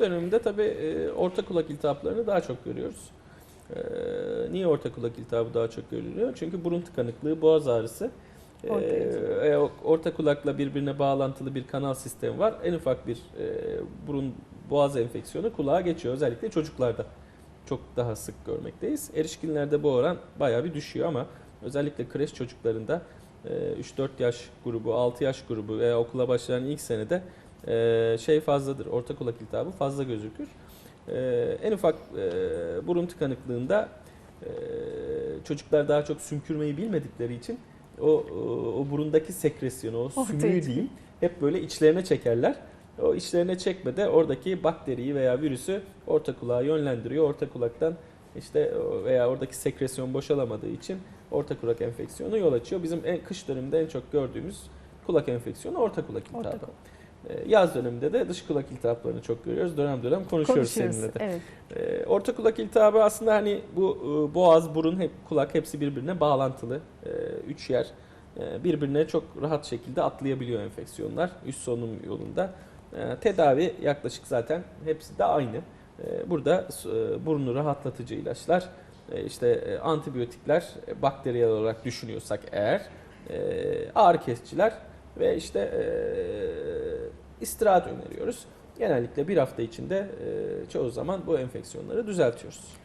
döneminde tabii e, orta kulak iltihaplarını daha çok görüyoruz. E, niye orta kulak iltihabı daha çok görülüyor? Çünkü burun tıkanıklığı, boğaz ağrısı. E, Ortaya çıkıyor. e, orta kulakla birbirine bağlantılı bir kanal sistemi var. En ufak bir e, burun boğaz enfeksiyonu kulağa geçiyor. Özellikle çocuklarda çok daha sık görmekteyiz. Erişkinlerde bu oran bayağı bir düşüyor ama özellikle kreş çocuklarında e, 3-4 yaş grubu, 6 yaş grubu veya okula başlayan ilk senede e, şey fazladır. Orta kulak iltihabı fazla gözükür. E, En ufak e, burun tıkanıklığında e, çocuklar daha çok sümkürmeyi bilmedikleri için o, o, o burundaki sekresyonu, o Ortaya sümüğü çıkıyor. diyeyim hep böyle içlerine çekerler. O içlerine çekmede oradaki bakteriyi veya virüsü orta kulağa yönlendiriyor. Orta kulaktan işte veya oradaki sekresyon boşalamadığı için orta kulak enfeksiyonu yol açıyor. Bizim en, kış döneminde en çok gördüğümüz kulak enfeksiyonu orta kulak iltihabı. Orta kulak. Ee, Yaz döneminde de dış kulak iltihaplarını çok görüyoruz. Dönem dönem konuşuyoruz, Konuşuyoruz. seninle de. Evet. Ee, orta kulak iltihabı aslında hani bu e, boğaz, burun, hep kulak hepsi birbirine bağlantılı. Üç yer e, birbirine çok rahat şekilde atlayabiliyor enfeksiyonlar üst solunum yolunda. Tedavi yaklaşık zaten hepsi de aynı. Burada e, burnu rahatlatıcı ilaçlar, e, işte e, antibiyotikler, e, bakteriyel olarak düşünüyorsak eğer, e, ağrı kesiciler ve işte e, istirahat öneriyoruz. Genellikle bir hafta içinde çoğu zaman bu enfeksiyonları düzeltiyoruz.